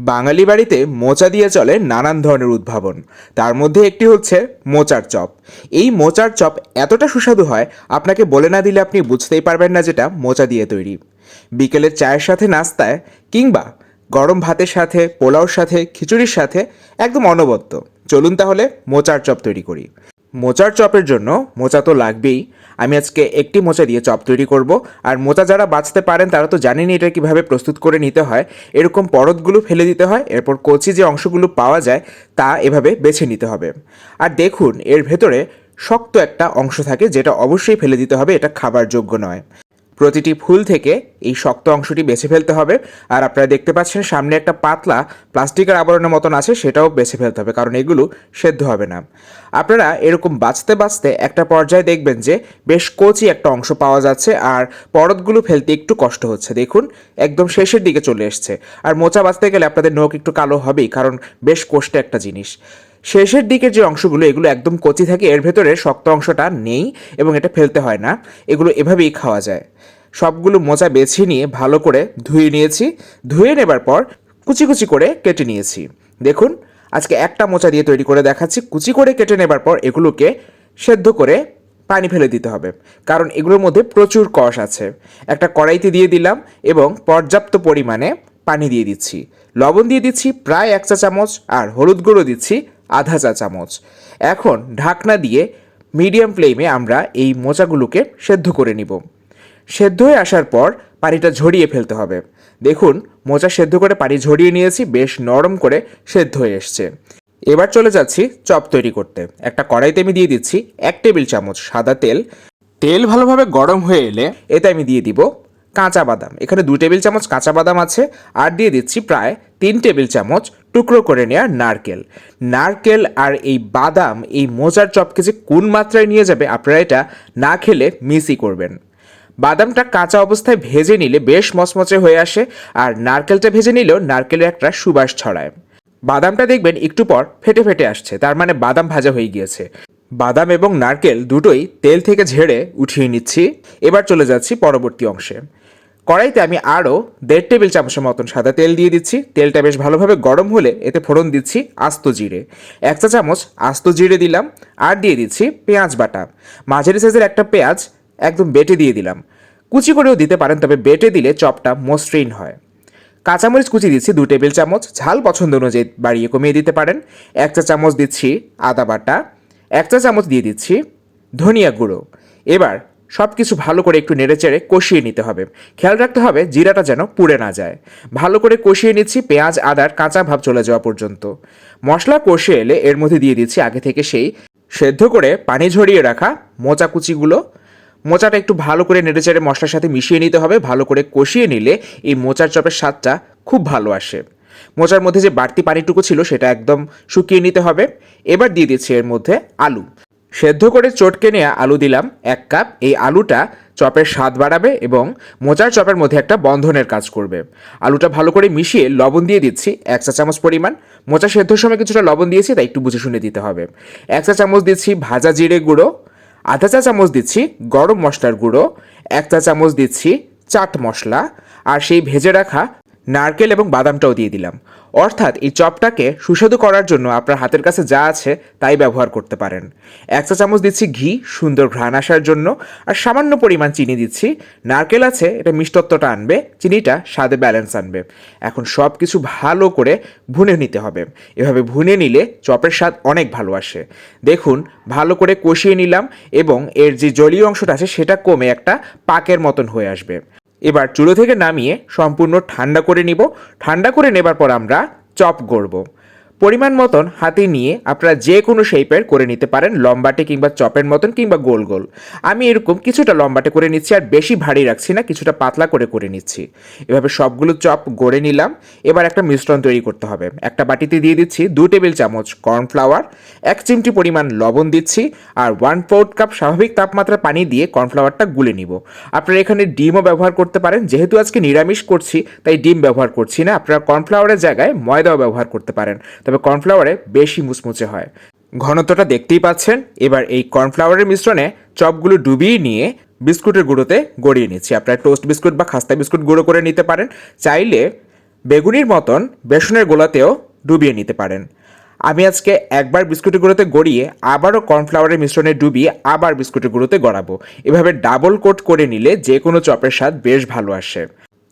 বাঙালি বাড়িতে মোচা দিয়ে চলে নানান ধরনের উদ্ভাবন। তার মধ্যে একটি হচ্ছে মোচার চপ। এই মোচার চপ এতটা সুস্বাদু হয়, আপনাকে বলে না দিলে আপনি বুঝতেই পারবেন না যেটা মোচা দিয়ে তৈরি। বিকেলের চায়ের সাথে নাস্তায় কিংবা গরম ভাতের সাথে, পোলাওর সাথে, খিচুড়ির সাথে একদম অনবদ্য। চলুন তাহলে মোচার চপ তৈরি করি। মোচার চপের জন্য মোচা তো লাগবেই। আমি আজকে একটি মোচা দিয়ে চপ তৈরি করব। আর মোচা যারা বাঁচতে পারেন, তারা তো জানেনই এটা কীভাবে প্রস্তুত করে নিতে হয়। এরকম পরতগুলো ফেলে দিতে হয়, এরপর কচি যে অংশগুলো পাওয়া যায়, তা এভাবে বেছে নিতে হবে। আর দেখুন, এর ভেতরে শক্ত একটা অংশ থাকে, যেটা অবশ্যই ফেলে দিতে হবে, এটা খাবার যোগ্য নয়। প্রতিটি ফুল থেকে এই শক্ত অংশটি বেছে ফেলতে হবে। আর আপনারা দেখতে পাচ্ছেন সামনে একটা পাতলা প্লাস্টিকের আবরণের মতন আছে, সেটাও বেছে ফেলতে হবে, কারণ এগুলো সেদ্ধ হবে না। আপনারা এরকম বাঁচতে বাঁচতে একটা পর্যায়ে দেখবেন যে বেশ কচি একটা অংশ পাওয়া যাচ্ছে, আর পরতগুলো ফেলতে একটু কষ্ট হচ্ছে। দেখুন, একদম শেষের দিকে চলে এসছে। আর মোচা বাঁচতে গেলে আপনাদের নখ একটু কালো হবেই, কারণ বেশ কষ্টে একটা জিনিস। শেষের দিকের যে অংশগুলো, এগুলো একদম কচি থাকে, এর ভেতরে শক্ত অংশটা নেই এবং এটা ফেলতে হয় না। এগুলো এভাবেই খাওয়া যায়। সবগুলো মোচা বেছে নিয়ে ভালো করে ধুয়ে নিয়েছি। ধুয়ে নেবার পর কুচি কুচি করে কেটে নিয়েছি। দেখুন, আজকে একটা মোচা দিয়ে তৈরি করে দেখাচ্ছি। কুচি করে কেটে নেবার পর এগুলোকে সেদ্ধ করে পানি ফেলে দিতে হবে। কারণ এগুলোর মধ্যে প্রচুর কষ আছে। একটা কড়াইতে দিয়ে দিলাম এবং পর্যাপ্ত পরিমাণে পানি দিয়ে দিচ্ছি। লবণ দিয়ে দিচ্ছি প্রায় এক চা চামচ আর হলুদ গুঁড়ো দিচ্ছি। আধা চা চামচ। এখন ঢাকনা দিয়ে মিডিয়াম ফ্লেমে আমরা এই মোচাগুলোকে সেদ্ধ করে নিব। সেদ্ধ হয়ে আসার পর পানিটা ঝরিয়ে ফেলতে হবে। দেখুন মোচা সেদ্ধ করে পানি ঝরিয়ে নিয়েছি বেশ নরম করে সেদ্ধ হয়ে এসছে। এবার চলে যাচ্ছি চপ তৈরি করতে। একটা কড়াইতে আমি দিয়ে দিচ্ছি এক টেবিল চামচ সাদা তেল। তেল ভালোভাবে গরম হয়ে এলে এতে আমি দিয়ে দিব কাঁচা বাদাম। এখানে দু টেবিল চামচ কাঁচা বাদাম আছে আর দিয়ে দিচ্ছি প্রায় তিন টেবিল চামচ টুকরো করে নেওয়া নারকেল। নারকেল আর এই বাদাম, এই মোজার চপকে যে কোন মাত্রায় নিয়ে যাবে, আপনারা এটা না খেলে মিসই করবেন। বাদামটা কাঁচা অবস্থায় ভেজে নিলে বেশ মচমচে হয়ে আসে, আর নারকেলটা ভেজে নিলেও নারকেলের একটা সুবাস ছড়ায়। বাদামটা দেখবেন একটু পর ফেটে ফেটে আসছে, তার মানে বাদাম ভাজা হয়ে গিয়েছে। বাদাম এবং নারকেল দুটোই তেল থেকে ঝেড়ে উঠিয়ে নিচ্ছি। এবার চলে যাচ্ছি পরবর্তী অংশে। কড়াইতে আমি আরও দেড় টেবিল চামচের মতন সাদা তেল দিয়ে দিচ্ছি। তেলটা বেশ ভালোভাবে গরম হলে এতে ফোড়ন দিচ্ছি আস্ত জিরে। এক চা চামচ আস্ত জিরে দিলাম আর দিয়ে দিচ্ছি পেঁয়াজ বাটা। মাঝারি সাইজের একটা পেঁয়াজ একদম বেটে দিয়ে দিলাম। কুচি করেও দিতে পারেন, তবে বেটে দিলে চপটা মসৃণ হয়। কাঁচামরিচ কুচি দিচ্ছি দু টেবিল চামচ। ঝাল পছন্দ অনুযায়ী বাড়িয়ে কমিয়ে দিতে পারেন। এক চা চামচ দিচ্ছি আদা বাটা। এক চা চামচ দিয়ে দিচ্ছি ধনিয়া গুঁড়ো। এবার সব কিছু ভালো করে একটু নেড়েচেড়ে কষিয়ে নিতে হবে। খেয়াল রাখতে হবে জিরাটা যেন পুড়ে না যায়। ভালো করে কষিয়ে নিচ্ছি পেঁয়াজ, আদার, কাঁচা ভাব চলে যাওয়া পর্যন্ত। মশলা কষে এলে এর মধ্যে দিয়ে দিচ্ছি আগে থেকে সেই সেদ্ধ করে পানি ঝরিয়ে রাখা মোচা কুচিগুলো। মোচাটা একটু ভালো করে নেড়েচেড়ে মশলার সাথে মিশিয়ে নিতে হবে। ভালো করে কষিয়ে নিলে এই মোচার চপের স্বাদটা খুব ভালো আসে। মোচার মধ্যে যে বাড়তি পানিটুকু ছিল সেটা একদম শুকিয়ে নিতে হবে। এবার দিয়ে দিচ্ছি এর মধ্যে আলু। সেদ্ধ করে চটকে নেওয়া আলু দিলাম এক কাপ। এই আলুটা চপের স্বাদ বাড়াবে এবং মোচার চপের মধ্যে একটা বন্ধনের কাজ করবে। আলুটা ভালো করে মিশিয়ে লবণ দিয়ে দিচ্ছি, এক চা চামচ পরিমাণ। মোচা সেদ্ধর সময় কিছুটা লবণ দিয়েছি, তাই একটু বুঝে শুনে দিতে হবে। এক চা চামচ দিচ্ছি ভাজা জিরে গুঁড়ো, আধা চা চামচ দিচ্ছি গরম মশলার গুঁড়ো, এক চা চামচ দিচ্ছি চাট মশলা, আর সেই ভেজে রাখা নারকেল এবং বাদামটাও দিয়ে দিলাম। অর্থাৎ এই চপটাকে সুস্বাদু করার জন্য আপনার হাতের কাছে যা আছে তাই ব্যবহার করতে পারেন। এক চা চামচ দিচ্ছি ঘি, সুন্দর ঘ্রাণ আসার জন্য, আর সামান্য পরিমাণ চিনি দিচ্ছি। নারকেল আছে, এটা মিষ্টত্বটা আনবে, চিনিটা স্বাদে ব্যালেন্স আনবে। এখন সব কিছু ভালো করে ভুনে নিতে হবে। এভাবে ভুনে নিলে চপের স্বাদ অনেক ভালো আসে। দেখুন, ভালো করে কষিয়ে নিলাম এবং এর যে জলীয় অংশটা আছে সেটা কমে একটা পাকের মতন হয়ে আসবে। এবার চুলো থেকে নামিয়ে সম্পূর্ণ ঠান্ডা করে নিব। ঠান্ডা করে নেবার পর আমরা চপ গড়ব। পরিমাণ মতন হাতে নিয়ে আপনারা যে কোনো শেপের করে নিতে পারেন, লম্বাটে কিংবা চপের মতন কিংবা গোল গোল। আমি এরকম কিছুটা লম্বাটে করে নিচ্ছি আর বেশি ভারী রাখছি না, কিছুটা পাতলা করে করে নিচ্ছি। এভাবে সবগুলো চপ গড়ে নিলাম, এবার একটা মিশ্রণ তৈরি করতে হবে। একটা বাটিতে দিয়ে দিচ্ছি দু টেবিল চামচ কর্নফ্লাওয়ার, এক চিমটি পরিমাণ লবণ দিচ্ছি আর ওয়ান ফোর্থ কাপ স্বাভাবিক তাপমাত্রা পানি দিয়ে কর্নফ্লাওয়ারটা গুলে নিব। আপনারা এখানে ডিমও ব্যবহার করতে পারেন, যেহেতু আজকে নিরামিষ করছি, তাই ডিম ব্যবহার করছি না। আপনারা কর্নফ্লাওয়ারের জায়গায় ময়দাও ব্যবহার করতে পারেন। তবে কর্নফ্লাওয়ারে বেশি মুচমুচে হয়। ঘনত্বটা দেখতেই পাচ্ছেন। এবার এই কর্নফ্লাওয়ারের মিশ্রণে চপগুলো ডুবিয়ে নিয়ে বিস্কুটের গুঁড়োতে গড়িয়ে নিচ্ছি। আপনারা টোস্ট বিস্কুট বা খাস্তা বিস্কুট গুঁড়ো করে নিতে পারেন। চাইলে বেগুনির মতন বেসনের গোলাতেও ডুবিয়ে নিতে পারেন। আমি আজকে একবার বিস্কুটের গুঁড়োতে গড়িয়ে আবারও কর্নফ্লাওয়ারের মিশ্রণে ডুবিয়ে আবার বিস্কুটের গুঁড়োতে গড়াবো। এভাবে ডাবল কোট করে নিলে যে কোনো চপের স্বাদ বেশ ভালো আসে।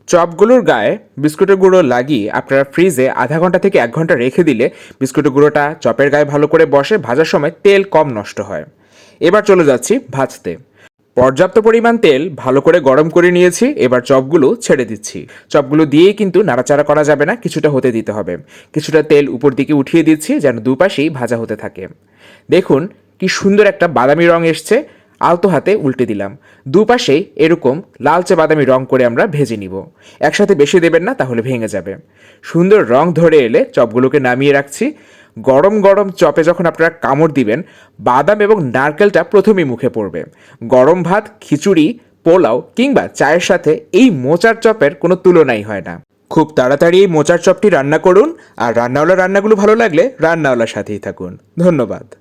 চপগুলোর গায়ে বিস্কুটের গুঁড়ো লাগিয়ে আপনারা ফ্রিজে আধা ঘণ্টা থেকে এক ঘণ্টা রেখে দিলে বিস্কুটের গুঁড়োটা চপের গায়ে ভালো করে বসে ভাজার সময় তেল কম নষ্ট হয়। এবার চলে যাচ্ছি ভাজতে। পর্যাপ্ত পরিমাণ তেল ভালো করে গরম করে নিয়েছি, এবার চপগুলো ছেড়ে দিচ্ছি। চপগুলো দিয়েই কিন্তু নাড়াচাড়া করা যাবে না, কিছুটা হতে দিতে হবে। কিছুটা তেল উপর দিকে উঠিয়ে দিচ্ছি যেন দুপাশেই ভাজা হতে থাকে। দেখুন, কি সুন্দর একটা বাদামি রং এসছে। আলতো হাতে উল্টে দিলাম। দুপাশেই এরকম লালচে বাদামি রং করে আমরা ভেজে নিব। একসাথে বেশি দেবেন না, তাহলে ভেঙে যাবে। সুন্দর রং ধরে এলে চপগুলোকে নামিয়ে রাখছি। গরম গরম চপে যখন আপনারা কামড় দিবেন, বাদাম এবং নারকেলটা প্রথমেই মুখে পড়বে। গরম ভাত, খিচুড়ি, পোলাও কিংবা চায়ের সাথে এই মোচার চপের কোনো তুলনাই হয় না। খুব তাড়াতাড়ি এই মোচার চপটি রান্না করুন, আর রান্নাওয়ালা রান্নাগুলো ভালো লাগলে রান্নাওয়ালার সাথেই থাকুন। ধন্যবাদ।